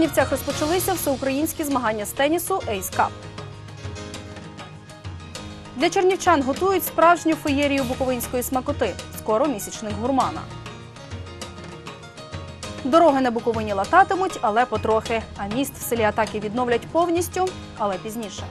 Чернівцях розпочалися всеукраїнські змагання з тенісу Ейс Кап. Для чернівчан готують справжню феєрію буковинської смакоти. Скоро місячник гурмана. Дороги на Буковині лататимуть, але потрохи. А міст в селі Атаки відновлять повністю, але пізніше.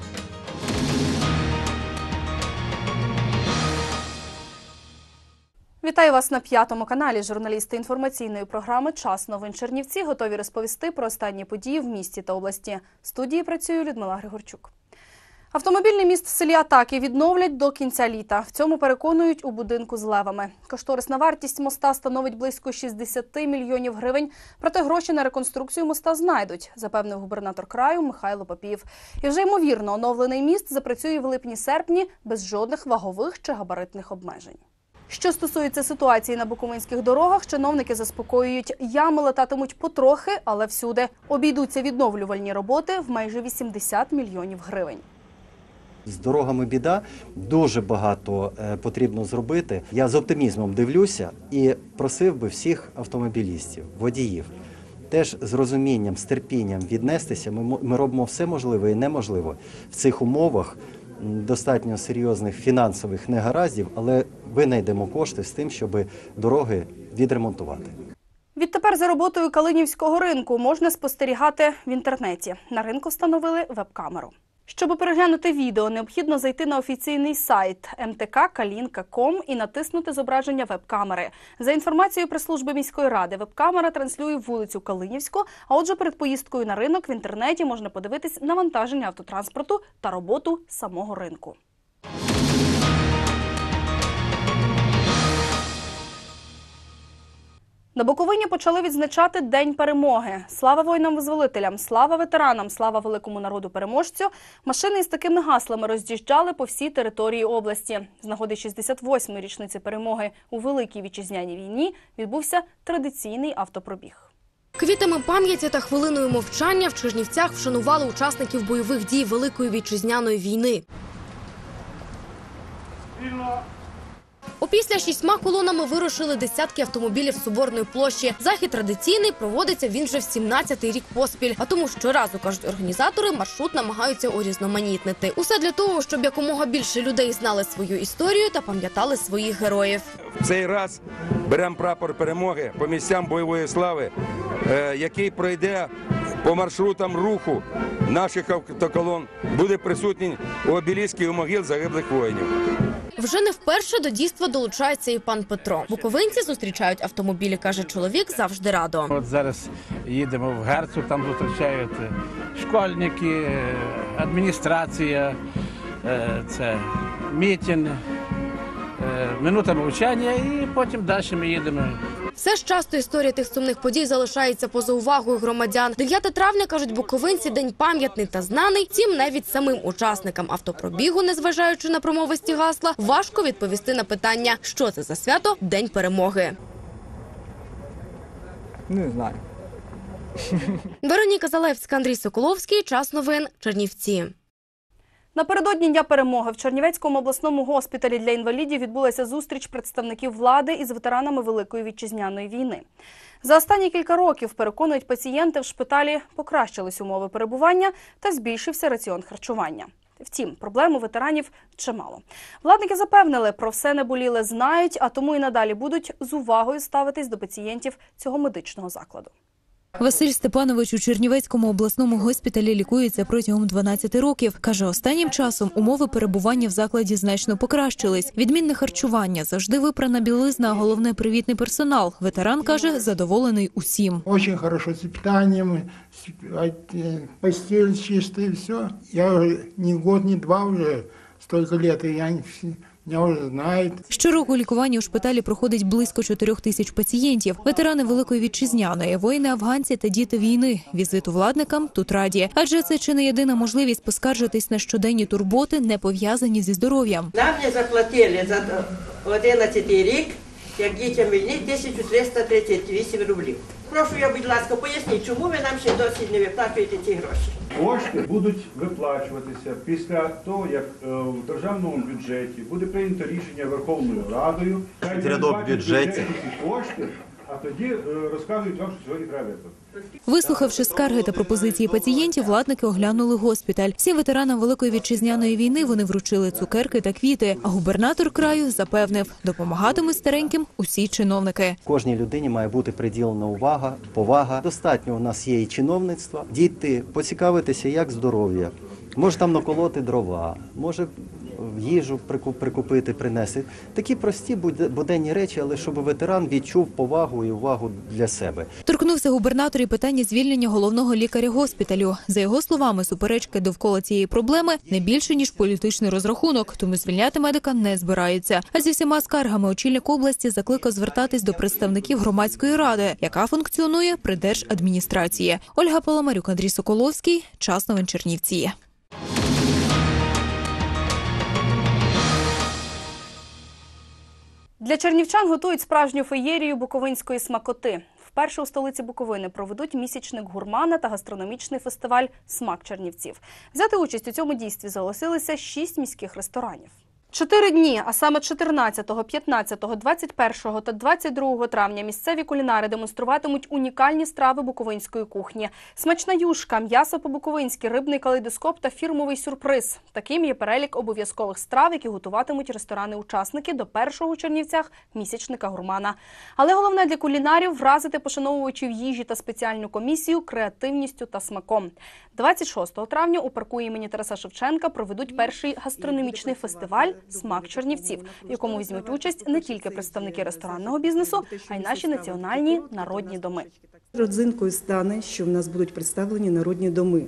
Вітаю вас на п'ятому каналі. Журналісти інформаційної програми Час новин Чернівці готові розповісти про останні події в місті та області. В студії працює Людмила Григорчук. Автомобільний міст в селі Атаки відновлять до кінця літа. В цьому переконують у будинку з левами. Кошторисна вартість моста становить близько 60 мільйонів гривень. Проте гроші на реконструкцію моста знайдуть, запевнив губернатор краю Михайло Попів. І вже ймовірно, оновлений міст запрацює в липні-серпні без жодних вагових чи габаритних обмежень. Що стосується ситуації на буковинських дорогах, чиновники заспокоюють, ями летатимуть потрохи, але всюди обійдуться відновлювальні роботи в майже 80 мільйонів гривень. З дорогами біда дуже багато е, потрібно зробити. Я з оптимізмом дивлюся і просив би всіх автомобілістів, водіїв теж з розумінням, з терпінням віднестися. Ми, ми робимо все можливе і неможливе в цих умовах достатньо серйозних фінансових негараздів, але винайдемо кошти з тим, щоб дороги відремонтувати. Відтепер за роботою Калинівського ринку можна спостерігати в інтернеті. На ринку встановили веб-камеру. Щоб переглянути відео, необхідно зайти на офіційний сайт mtkkalinka.com і натиснути зображення веб-камери. За інформацією прес-служби міської ради, веб-камера транслює вулицю Калинівську. А отже, перед поїздкою на ринок в інтернеті можна подивитись навантаження автотранспорту та роботу самого ринку. На Буковині почали відзначати День перемоги. Слава воїнам-визволителям, слава ветеранам, слава великому народу переможцю. Машини із такими гаслами роз'їжджали по всій території області. З нагоди 68-ї річниці перемоги у Великій вітчизняній війні відбувся традиційний автопробіг. Квітами пам'яті та хвилиною мовчання в Чернівцях вшанували учасників бойових дій Великої вітчизняної війни. Опісля шістьма колонами вирушили десятки автомобілів з Соборної площі. Захід традиційний проводиться він вже в 17-й рік поспіль. А тому щоразу кажуть організатори, маршрут намагаються урізноманітнити. Усе для того, щоб якомога більше людей знали свою історію та пам'ятали своїх героїв. В цей раз беремо прапор перемоги по місцям бойової слави, е, який пройде по маршрутам руху наших автоколон, буде присутній у обеліскі у могил загиблих воїнів. Вже не вперше до дійства долучається і пан Петро. Буковинці зустрічають автомобілі, каже чоловік, завжди радо. От зараз їдемо в Герцог, там зустрічають е, школьники, е, адміністрація, е, це мітінг, минута мовчання і потім далі ми їдемо. Все ж часто історія тих сумних подій залишається поза увагою громадян. 9 травня кажуть буковинці, день пам'ятний та знаний. Тім навіть самим учасникам автопробігу, незважаючи на промовисті гасла, важко відповісти на питання, що це за свято День перемоги. Не знаю. Вероніка Залевська, Андрій Соколовський. Час новин. Чернівці. Напередодні Дня перемоги в Чернівецькому обласному госпіталі для інвалідів відбулася зустріч представників влади із ветеранами Великої вітчизняної війни. За останні кілька років переконують пацієнти в шпиталі покращились умови перебування та збільшився раціон харчування. Втім, проблем у ветеранів чимало. Владники запевнили, про все неболіле знають, а тому і надалі будуть з увагою ставитись до пацієнтів цього медичного закладу. Василь Степанович у Чернівецькому обласному госпіталі лікується протягом 12 років. Каже, останнім часом умови перебування в закладі значно покращились. Відмінне харчування, завжди випрана білизна, а головне привітний персонал. Ветеран каже, задоволений усім. Очень хорошо с- а, э, постель все. Я не год, не два уже, столько лет, и я, Щороку лікування у шпиталі проходить близько 4 тисяч пацієнтів. Ветерани Великої вітчизняної, воїни афганці та діти війни. Візиту владникам тут раді, адже це чи не єдина можливість поскаржитись на щоденні турботи, не пов'язані зі здоров'ям. Нам не заплатили за 11 рік, як дітям війни, 1338 рублів. Прошу я, будь ласка, поясніть, чому ви нам ще досі не виплачуєте ці гроші? Кошти будуть виплачуватися після того, як е, в державному бюджеті буде прийнято рішення Верховною Радою. Хай Рядок передбачать бюджеті. бюджетні ці кошти а тоді е, розказують вам, що сьогодні треба. Вислухавши скарги та пропозиції пацієнтів, владники оглянули госпіталь. Всім ветеранам Великої вітчизняної війни вони вручили цукерки та квіти. А губернатор краю запевнив, допомагатимуть стареньким усі чиновники. Кожній людині має бути приділена увага, повага. Достатньо у нас є і чиновництва. Діти, поцікавитися, як здоров'я. Може там наколоти дрова, може їжу прику- прикупити, принести. Такі прості буденні речі, але щоб ветеран відчув повагу і увагу для себе. Торкнувся губернатор і питання звільнення головного лікаря госпіталю. За його словами, суперечки довкола цієї проблеми не більше ніж політичний розрахунок, тому звільняти медика не збираються. А зі всіма скаргами очільник області закликав звертатись до представників громадської ради, яка функціонує при держадміністрації. Ольга Паламарюк, Андрій Соколовський. Час новин Чернівці. Для чернівчан готують справжню феєрію буковинської смакоти. Вперше у столиці Буковини проведуть місячник гурмана та гастрономічний фестиваль Смак Чернівців. Взяти участь у цьому дійстві зголосилися шість міських ресторанів. Чотири дні, а саме 14, 15, 21 та 22 травня місцеві кулінари демонструватимуть унікальні страви буковинської кухні. Смачна юшка, м'ясо по-буковинськи, рибний калейдоскоп та фірмовий сюрприз. Таким є перелік обов'язкових страв, які готуватимуть ресторани-учасники до першого у Чернівцях місячника гурмана. Але головне для кулінарів вразити пошановувачів їжі та спеціальну комісію креативністю та смаком. 26 травня у парку імені Тараса Шевченка проведуть перший гастрономічний фестиваль Смак Чернівців, в якому візьмуть участь не тільки представники ресторанного бізнесу, а й наші національні народні доми. Родзинкою стане, що в нас будуть представлені народні доми.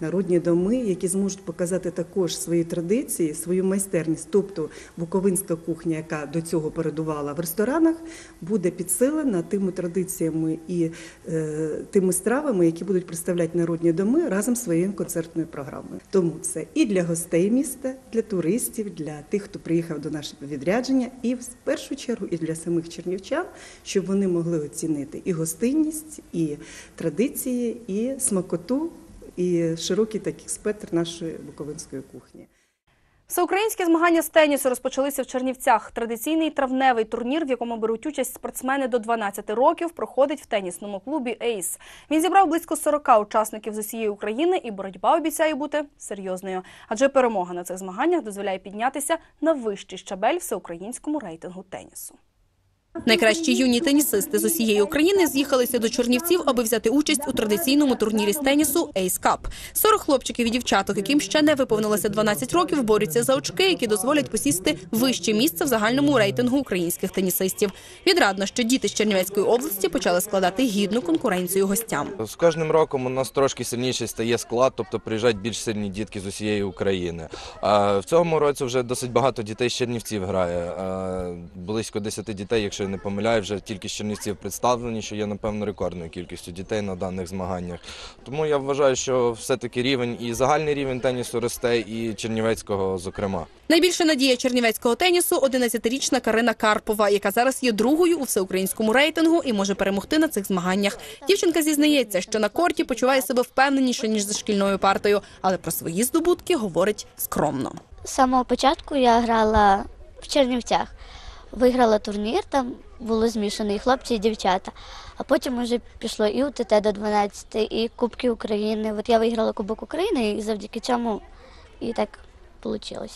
Народні доми, які зможуть показати також свої традиції, свою майстерність. Тобто буковинська кухня, яка до цього передувала в ресторанах, буде підсилена тими традиціями і е, тими стравами, які будуть представляти народні доми разом з своєю концертною програмою. Тому це і для гостей міста, для туристів, для тих, хто приїхав до нашого відрядження, і в першу чергу і для самих чернівчан, щоб вони могли оцінити і гостинність, і традиції, і смакоту і широкий такий спектр нашої буковинської кухні. Всеукраїнські змагання з тенісу розпочалися в Чернівцях. Традиційний травневий турнір, в якому беруть участь спортсмени до 12 років, проходить в тенісному клубі Ейс. Він зібрав близько 40 учасників з усієї України, і боротьба обіцяє бути серйозною. Адже перемога на цих змаганнях дозволяє піднятися на вищий щабель всеукраїнському рейтингу тенісу. Найкращі юні тенісисти з усієї України з'їхалися до Чернівців, аби взяти участь у традиційному турнірі з тенісу Ace Cup. 40 хлопчиків і дівчаток, яким ще не виповнилося 12 років, борються за очки, які дозволять посісти вище місце в загальному рейтингу українських тенісистів. Відрадно, що діти з Чернівецької області почали складати гідну конкуренцію гостям. З кожним роком у нас трошки сильніший стає склад, тобто приїжджають більш сильні дітки з усієї України. А в цьому році вже досить багато дітей з Чернівців грає. Близько 10 дітей, якщо я не помиляю, вже тільки з Чернівців представлені, що є, напевно, рекордною кількістю дітей на даних змаганнях. Тому я вважаю, що все-таки рівень і загальний рівень тенісу росте, і Чернівецького, зокрема. Найбільша надія чернівецького тенісу – 11-річна Карина Карпова, яка зараз є другою у всеукраїнському рейтингу і може перемогти на цих змаганнях. Дівчинка зізнається, що на корті почуває себе впевненіше, ніж за шкільною партою, але про свої здобутки говорить скромно. З самого початку я грала в Чернівцях. Виграла турнір, там було змішано і хлопці, і дівчата. А потім вже пішло і УТТ до 12, і Кубки України. От я виграла Кубок України і завдяки цьому і так вийшло.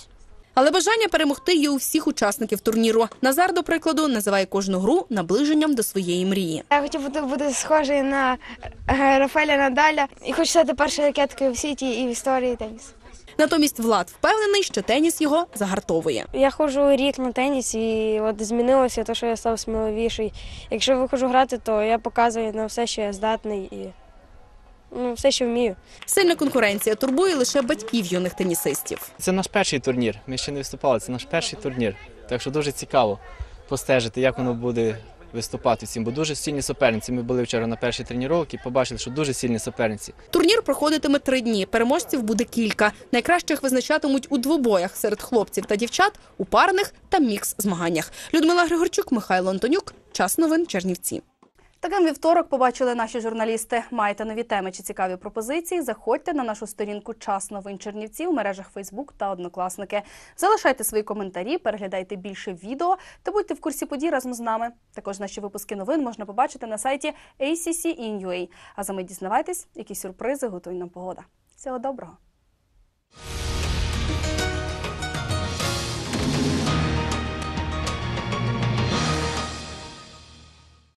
Але бажання перемогти є у всіх учасників турніру. Назар, до прикладу, називає кожну гру наближенням до своєї мрії. Я хотів бути, бути схожий на е, Рафаеля Надаля і хочу стати першою ракеткою в світі і в історії тенісу. Натомість Влад впевнений, що теніс його загартовує. Я ходжу рік на теніс, і от змінилося те, що я став сміливіший. Якщо виходжу грати, то я показую на все, що я здатний і ну, все, що вмію. Сильна конкуренція турбує лише батьків юних тенісистів. Це наш перший турнір. Ми ще не виступали. Це наш перший турнір. Так що дуже цікаво постежити, як воно буде виступати всім. Бо дуже сильні суперниці. Ми були вчора на першій тренуванні, побачили, що дуже сильні суперниці. Турнір проходитиме три дні. Переможців буде кілька. Найкращих визначатимуть у двобоях серед хлопців та дівчат, у парних та мікс змаганнях. Людмила Григорчук, Михайло Антонюк. Час новин Чернівці. Таким вівторок побачили наші журналісти. Маєте нові теми чи цікаві пропозиції? Заходьте на нашу сторінку Час новин Чернівці у мережах Фейсбук та Однокласники. Залишайте свої коментарі, переглядайте більше відео та будьте в курсі подій разом з нами. Також наші випуски новин можна побачити на сайті ACC.in.ua. А за мить дізнавайтесь, які сюрпризи готує нам погода. Всього доброго!